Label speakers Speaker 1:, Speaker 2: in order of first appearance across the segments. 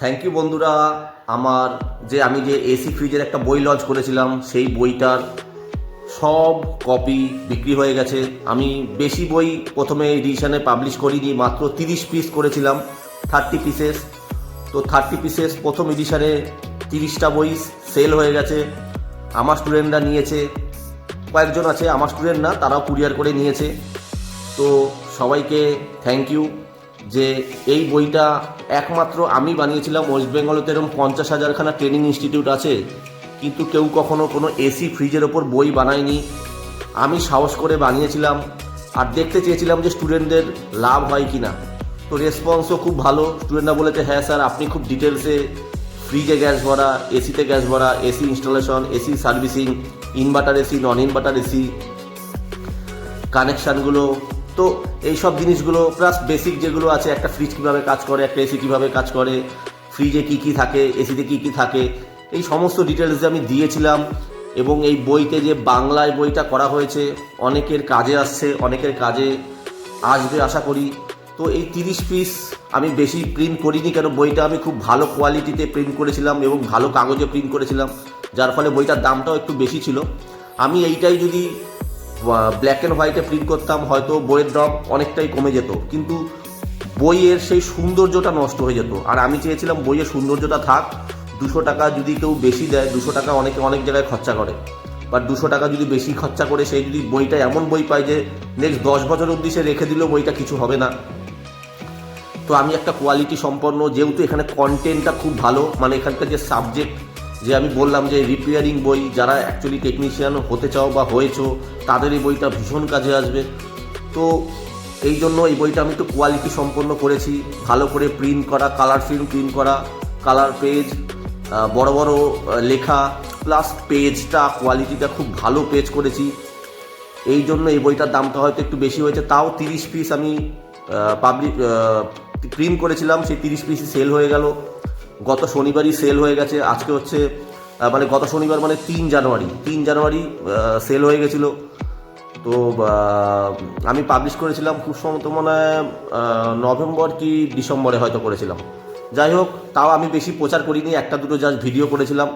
Speaker 1: Thank you বন্ধুরা। আমার যে আমি যে এসি ফ্রিজের একটা বই লঞ্চ করেছিলাম, সেই বইটার সব কপি বিক্রি হয়ে গেছে। আমি বেশি বই প্রথমে এডিশনে পাবলিশ করিনি, মাত্র তিরিশ পিস করেছিলাম থার্টি পিসেস তো থার্টি পিসেস প্রথম এডিশনে তিরিশটা বই সেল হয়ে গেছে। আমার স্টুডেন্টরা নিয়েছে, কয়েকজন আছে, আমার স্টুডেন্ট না, তারাও কুরিয়ার করে নিয়েছে। তো সবাইকে থ্যাংক ইউ যে এই বইটা একমাত্র আমি বানিয়েছিলাম ওয়েস্ট বেঙ্গলতে এরকম পঞ্চাশ হাজারখানা ট্রেনিং ইনস্টিটিউট আছে, কিন্তু কেউ কখনো কোনো এসি ফ্রিজের ওপর বই বানায়নি। আমি সাহস করে বানিয়েছিলাম আর দেখতে চেয়েছিলাম যে স্টুডেন্টদের লাভ হয় কি না তো রেসপন্সও খুব ভালো। স্টুডেন্টরা বলেছে হ্যাঁ স্যার, আপনি খুব ডিটেলসে ফ্রিজে গ্যাস ভরা এসিতে গ্যাস ভরা AC installation AC servicing inverter AC non inverter AC কানেকশানগুলো তো এই সব জিনিসগুলো প্লাস বেসিক যেগুলো আছে, একটা ফ্রিজ কীভাবে কাজ করে, একটা এসি কীভাবে কাজ করে ফ্রিজে কী কী থাকে এসিতে কী কী থাকে, এই সমস্ত ডিটেলস আমি দিয়েছিলাম। এবং এই বইতে যে বাংলায় বইটা করা হয়েছে, অনেকের কাজে আসছে, অনেকের কাজে আসবে আশা করি। তো এই তিরিশ পিস আমি বেশি প্রিন্ট করিনি, কেন বইটা আমি খুব ভালো কোয়ালিটিতে প্রিন্ট করেছিলাম এবং ভালো কাগজে প্রিন্ট করেছিলাম, যার ফলে বইটার দামটাও একটু বেশি ছিল। আমি এইটাই যদি ব্ল্যাক অ্যান্ড হোয়াইটে প্রিন্ট করতাম, হয়তো বইয়ের ড্রপ অনেকটাই কমে যেত। কিন্তু বইয়ের সেই সৌন্দর্যটা নষ্ট হয়ে যেত। আর আমি চেয়েছিলাম বইয়ের সৌন্দর্যটা থাক, দুশো টাকা যদি কেউ বেশি দেয়, দুশো টাকা অনেকে অনেক জায়গায় খরচা করে। বা দুশো টাকা যদি বেশি খরচা করে সেই যদি বইটা এমন বই পায় যে নেক্সট দশ বছর অবধি সে রেখে দিলেও বইটা কিছু হবে না। তো আমি একটা কোয়ালিটি সম্পন্ন, যেহেতু এখানে কন্টেন্টটা খুব ভালো মানে এখানকার যে সাবজেক্ট যে আমি বললাম যে রিপেয়ারিং বই যারা অ্যাকচুয়ালি টেকনিশিয়ান হতে চাও বা হয়েছো, তাদের এই বইটা ভীষণ কাজে আসবে। তো এই জন্য এই বইটা আমি একটু কোয়ালিটি সম্পন্ন করেছি। ভালো করে প্রিন্ট করা কালার ফিল্ম প্রিন্ট করা কালার পেজ বড় বড় লেখা প্লাস পেজটা কোয়ালিটিটা খুব ভালো পেজ করেছি। এই জন্য এই বইটার দামটা হয়তো একটু বেশি হয়েছে। তাও তিরিশ পিস আমি পাবলিক প্রিন্ট করেছিলাম। সেই তিরিশ পিসই সেল হয়ে গেল। গত শনিবারই সেল হয়ে গেছে, আজকে হচ্ছে মানে গত শনিবার মানে তিন জানুয়ারি তিন জানুয়ারি সেল হয়ে গেছিল। তো আমি পাবলিশ করেছিলাম, খুব সম্ভবত মনে হয় নভেম্বর কি ডিসেম্বরে হয়তো করেছিলাম। যাই হোক, তাও আমি বেশি প্রচার করিনি, একটা দুটো জাস্ট ভিডিও করেছিলাম।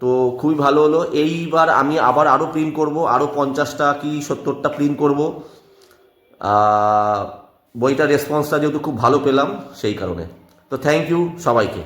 Speaker 1: তো খুবই ভালো হলো। এইবার আমি আবার আরও প্রিন্ট করব আরও পঞ্চাশটা কি সত্তরটা প্রিন্ট করব। বইটার রেসপন্সটা যেহেতু খুব ভালো পেলাম, সেই কারণে। তো থ্যাংক ইউ সবাইকে।